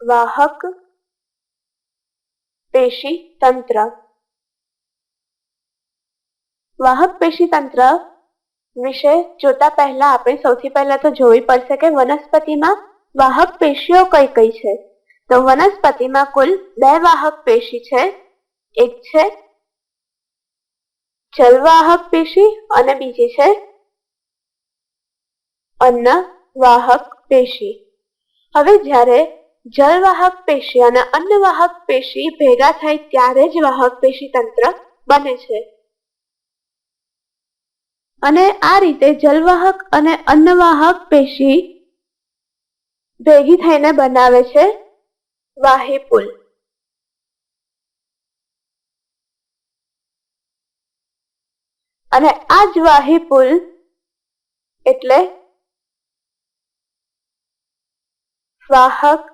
વાહક પેશી તંત્ર. વાહક પેશી તંત્ર વિશે જોતા પહેલા આપણે સૌથી પહેલા તો જોવી પડશે કે વનસ્પતિમાં વાહક પેશીઓ કઈ કઈ છે. તો વનસ્પતિમાં કુલ બે વાહક પેશી છે. એક છે જલવાહક પેશી અને બીજી છે અન્ન વાહક પેશી. હવે જ્યારે જલવાહક પેશી અને અન્નવાહક પેશી ભેગા થાય ત્યારે જ વાહક પેશી તંત્ર બને છે. અને આ રીતે જલવાહક અને અન્નવાહક પેશી ભેગી થઈને બનાવે છે વાહી પુલ. અને આ જ વાહી પુલ એટલે વાહક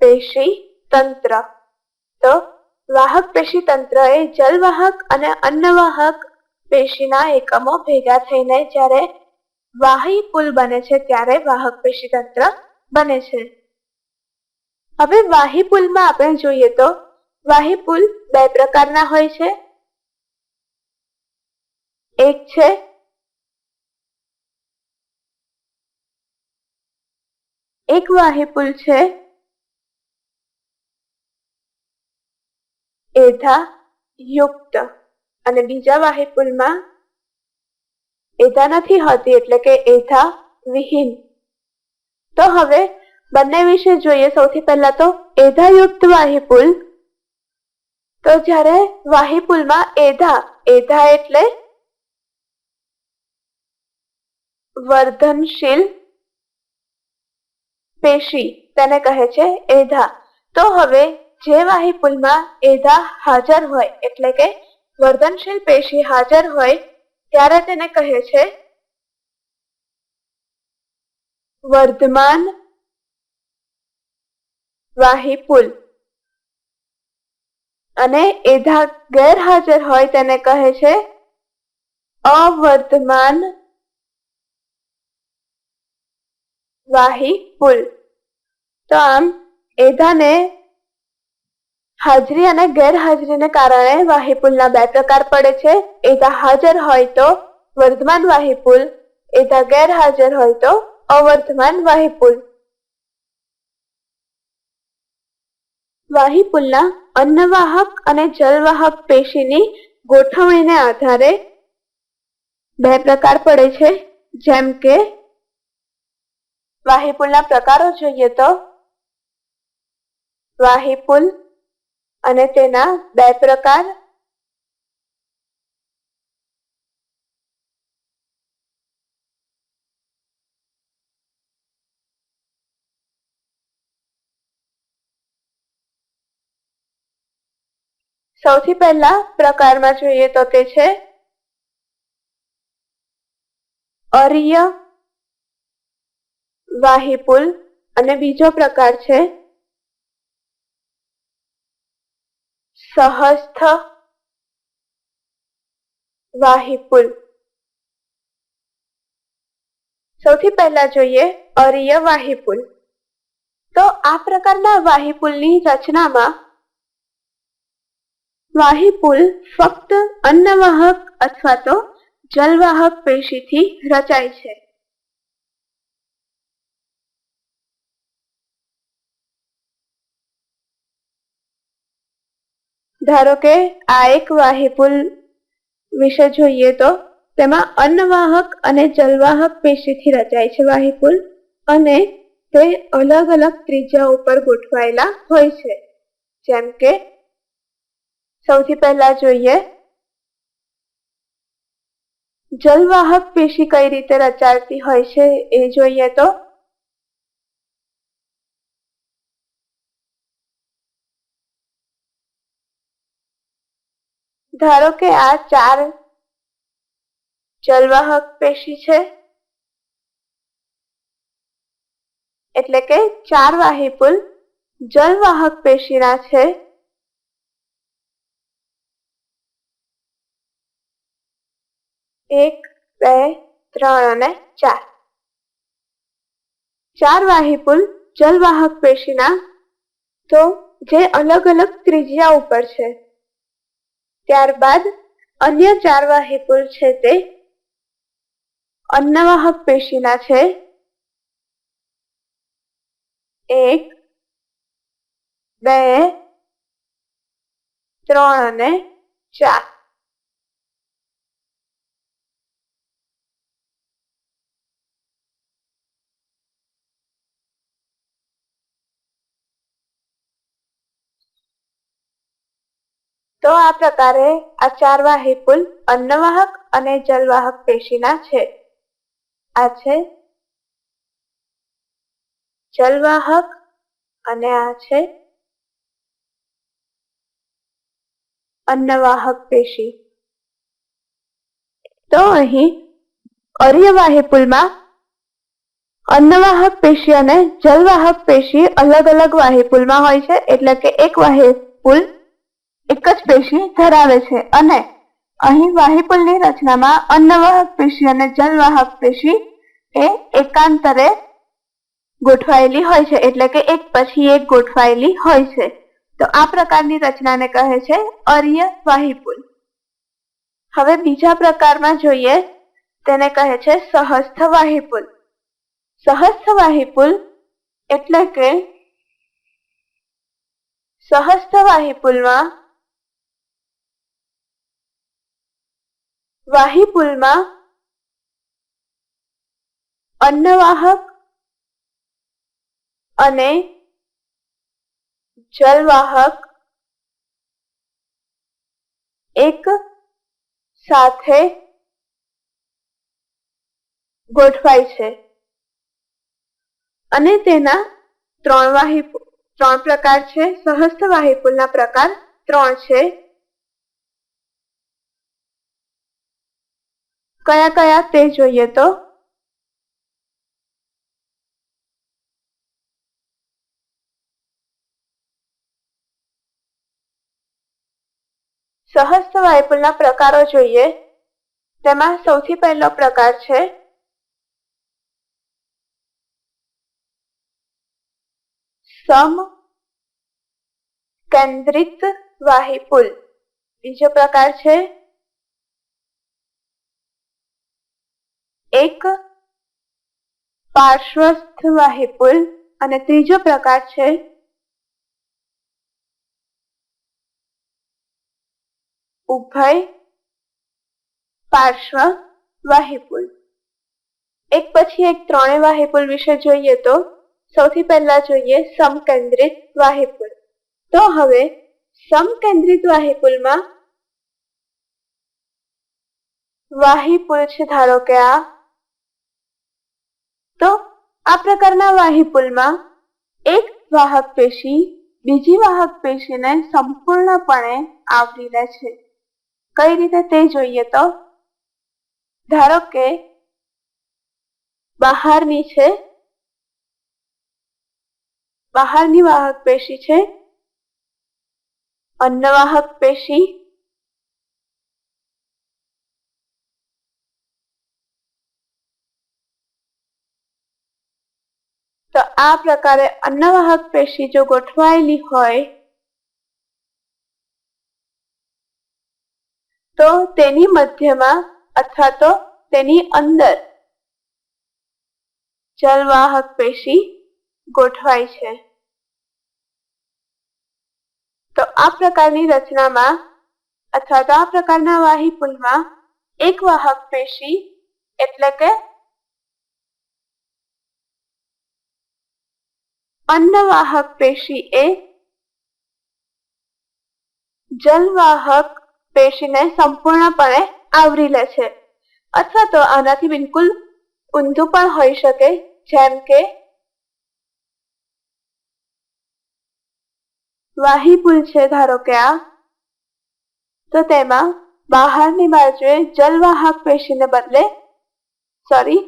પેશી તંત્ર. તો વાહક પેશી તંત્ર એ જલવાહક અને અન્નવાહક પેશીના એકમો ભેગા થઈને જ્યારે વાહી પુલ બને છે ત્યારે વાહક પેશી તંત્ર બને છે. હવે વાહી પુલમાં આપણે જોઈએ તો વાહી પુલ બે પ્રકારના હોય છે. એક છે એક વાહી પુલ છે એધા યુક્ત. અને બીજા વાહી પુલમાં એધા નથી હોતી એટલે કે એધા વિહીન. તો હવે બંને વિશે જોઈએ. સૌથી પહેલા તો એધાયુક્ત વાહી પુલ તો જ્યારે વાહી પુલમાં એધા એધા એટલે વર્ધનશીલ પેશી, તેને કહે છે એધા. તો હવે જે વાહી પુલમાં એધા હાજર હોય, એટલે કે વર્ધનશીલ પેશી હાજર હોય, ત્યારે તેને કહે છે, વર્ધમાન વાહી પુલ અને એધા ગેરહાજર હોય તેને કહે છે, અવર્ધમાન વાહી પુલ તો આમ, એધાને હાજરી અને ગેરહાજરીને કારણે વાહિપુલના બે પ્રકાર પડે છે. એધા હાજર હોય તો વર્ધમાન વાહિપુલ એધા ગેરહાજર હોય તો અવર્ધમાન વાહીપુલ. વાહિપુલના અન્નવાહક અને જલવાહક પેશીની ગોઠવણીને આધારે બે પ્રકાર પડે છે. જેમ કે, વાહીપુલના પ્રકારો જોઈએ તો, વાહીપુલ અને તેના બે પ્રકાર સૌથી પહેલા પ્રકારમાં જોઈએ તો તે છે અરિય વાહિપુલ અને બીજો પ્રકાર છે સહસ્થ વાહિપુલ સૌથી પહેલા જોઈએ અરિય વાહિપુલ તો આ પ્રકારના વાહિપુલની રચનામાં વાહિપુલ ફક્ત અન્નવાહક અથવા તો જલવાહક પેશીથી રચાય છે. ધારો કે આ એક વાહી પુલ વિશે જોઈએ તો તેમાં અન્નવાહક અને જલવાહક પેશીથી રચાય છે વાહી પુલ અને તે અલગ અલગ ત્રિજ્યા ઉપર ગોઠવાયેલા હોય છે. જેમ કે સૌથી પહેલા જોઈએ જલવાહક પેશી કઈ રીતે રચાતી હોય છે એ જોઈએ તો ધારો કે આ ચાર જલવાહક પેશી છે, એટલે કે ચાર વાહી પુલ જલવાહક પેશીના છે, એક, બે, ત્રણ અને ચાર. ચાર વાહી પુલ જલવાહક પેશીના, તો જે અલગ અલગ ત્રિજ્યા ઉપર છે. ત્યારબાદ અન્ય ચાર વાહિકુલ છે તે અન્નવાહક પેશીના છે. એક બે ત્રણ અને ચાર. તો આ પ્રકારે આ ચાર વાહિપુલ અન્નવાહક અને જલવાહક પેશીના છે. આ છે જલવાહક અને આ છે અન્નવાહક પેશી. તો અહીં અર્યવાહિપુલમાં અન્નવાહક પેશી અને જલવાહક પેશી અલગ અલગ વાહિપુલમાં હોય છે, એટલે કે એક વાહિપુલ એક જ પેશી ધરાવે છે અને અહીં વાહિપુલની રચનામાં અન્નવાહક પેશી અને જલવાહક પેશી એ એકાંતરે ગોઠવાયેલી હોય છે, એટલે કે એક પછી એક ગોઠવાયેલી હોય છે. તો આ પ્રકારની રચનાને કહે છે અર્ય વાહિપુલ હવે બીજા પ્રકારમાં જોઈએ, તેને કહે છે સહસ્થ વાહિપુલ સહસ્થ વાહિપુલ એટલે કે સહસ્થ વાહિપુલમાં વાહિપુલમાં અન્નવાહક અને જલવાહક એક સાથે ગોઠવાય છે. અને તેના ત્રણ વાહી ત્રણ પ્રકાર છે. સહસ્થ વાહિપુલના પ્રકાર ત્રણ છે. કયા કયા તે જોઈએ તો? સહસ્ત્ર વાયપુલના પ્રકારો જોઈએ. તેમાં સૌથી પહેલો પ્રકાર છે સમ કેન્દ્રિત વાહિપુલ બીજો પ્રકાર છે એક પાર્શ્વસ્થવાહી પુલ અને ત્રીજો પ્રકાર છે ઉભય પાર્શ્વ વાહિપુલ એક પછી એક ત્રણેય વાહિપુલ વિશે જોઈએ તો સૌથી પહેલા જોઈએ સમકેન્દ્રિત વાહિપુલ તો હવે સમકેન્દ્રિત વાહિપુલમાં વાહિપુલ છે. ધારો કે આ તો આ પ્રકારના વાહિપુલમાં એક વાહક પેશી બીજી વાહક પેશીને સંપૂર્ણપણે આવરી લે છે. કઈ રીતે તે જોઈએ તો? ધારો કે બહારની છે, બહારની વાહક પેશી છે, અન્નવાહક પેશી તો આ પ્રકારે અન્નવાહક પેશી જો ગોઠવાયેલી હોય, તો તેની મધ્યમાં અથવા તો તેની અંદર જલવાહક પેશી ગોઠવાય છે. તો આ પ્રકારની રચનામાં અથવા તો આ પ્રકારના વાહિપુલમાં એક વાહક પેશી એટલે કે અન્નવાહક પેશી એ જલવાહક પેશીને સંપૂર્ણપણે આવરી લે છે. અથવા તો આનાથી બિલકુલ ઊંધું પણ હોઈ શકે, જેમ કે વાહીપુલ છે ધારો કે આ. તો તેમાં બહારની બાજુએ જલવાહક પેશીને બદલે સોરી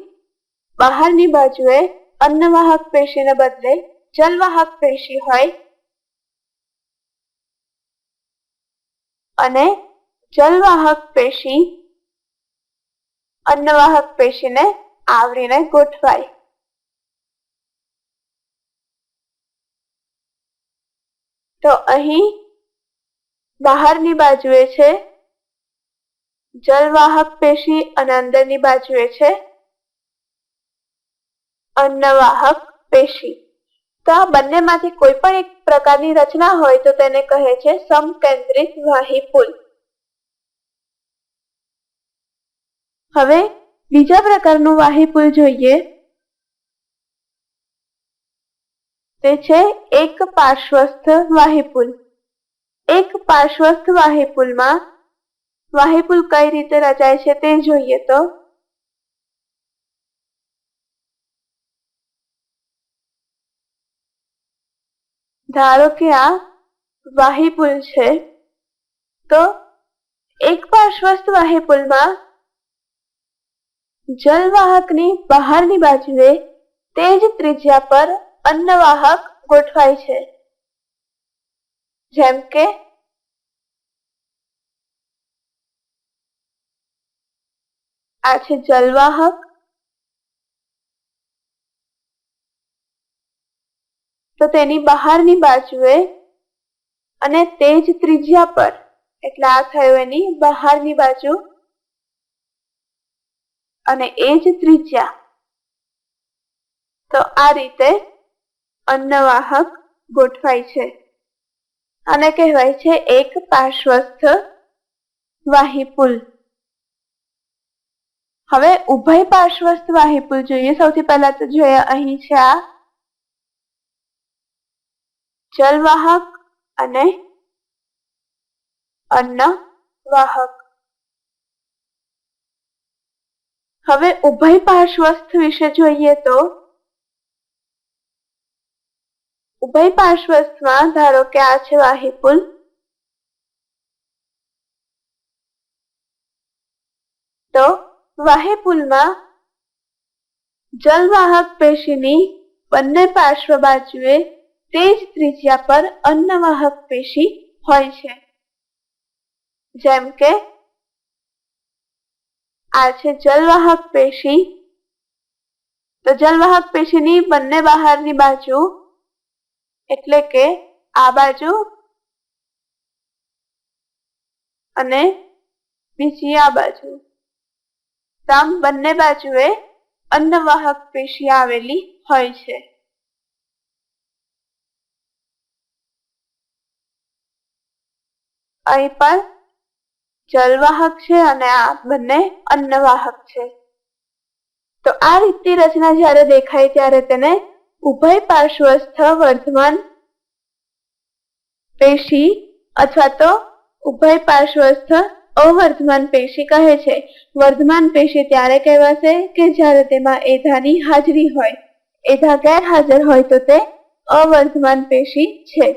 બહારની બાજુએ અન્નવાહક પેશીને બદલે જલવાહક પેશી હોય અને જલવાહક પેશી અન્નવાહક પેશીને આવરીને ગોઠવાય. તો અહીં બહારની બાજુએ છે જલવાહક પેશી અને અંદરની બાજુએ છે અન્નવાહક પેશી. તો આ બંનેમાંથી કોઈ પણ એક પ્રકારની રચના હોય તો તેને કહે છે સમકેન્દ્રિત વાહિપુલ હવે બીજા પ્રકારનું વાહિપુલ જોઈએ. તે છે એક પાર્શ્વસ્થ વાહિપુલ એક પાર્શ્વસ્થ વાહિપુલમાં વાહિપુલ કઈ રીતે રચાય છે તે જોઈએ તો ધારો કે આ વાહિપુલ છે, તો એક પાર્શ્વસ્થ વાહિપુલમાં જલવાહકની બહારની બાજુએ તે જ ત્રિજ્યા પર અન્નવાહક ગોઠવાય છે. જેમ કે આ છે જલવાહક તો તેની બહારની બાજુએ અને તે જ ત્રિજ્યા પર. એટલે આ થયું એની બહારની બાજુ અને એ જ ત્રિજ્યા તો આ રીતે અન્નવાહક ગોઠવાય છે. આને કહેવાય છે એક પાર્શ્વસ્થ વાહીપુલ હવે ઉભય પાર્શ્વસ્થ વાહીપુલ જોઈએ. સૌથી પહેલા તો જોઈએ અહીં છે આ. જલવાહક અને અન્ન વાહક હવે ઉભય પાર્શ્વસ્થ વિશે જોઈએ તો ઉભય પાર્શ્વસ્થમાં ધારો કે આ છે વાહિપુલ તો વાહિપુલમાં જલવાહક પેશીની બંને પાર્શ્વ બાજુએ તે જ ત્રિજ્યા પર અન્નવાહક પેશી હોય છે. જેમ કે, આ છે જલવાહક પેશી. તો જલવાહક પેશીની બંને બહારની બાજુ, એટલે કે આ બાજુ અને બીજી આ બાજુ. આમ બંને બાજુએ અન્નવાહક પેશી આવેલી હોય છે. અહીં પણ જલવાહક છે અને આ બંને અન્નવાહક છે. તો આ રીતની રચના જ્યારે દેખાય ત્યારે તેને ઉભય પાર્શ્વસ્થ વર્ધમાન પેશી અથવા તો ઉભય પાર્શ્વસ્થ અવર્ધમાન પેશી કહે છે. વર્ધમાન પેશી ત્યારે કહેવાશે કે જ્યારે તેમાં એધાની હાજરી હોય. એધા ગેરહાજર હોય તો તે અવર્ધમાન પેશી છે.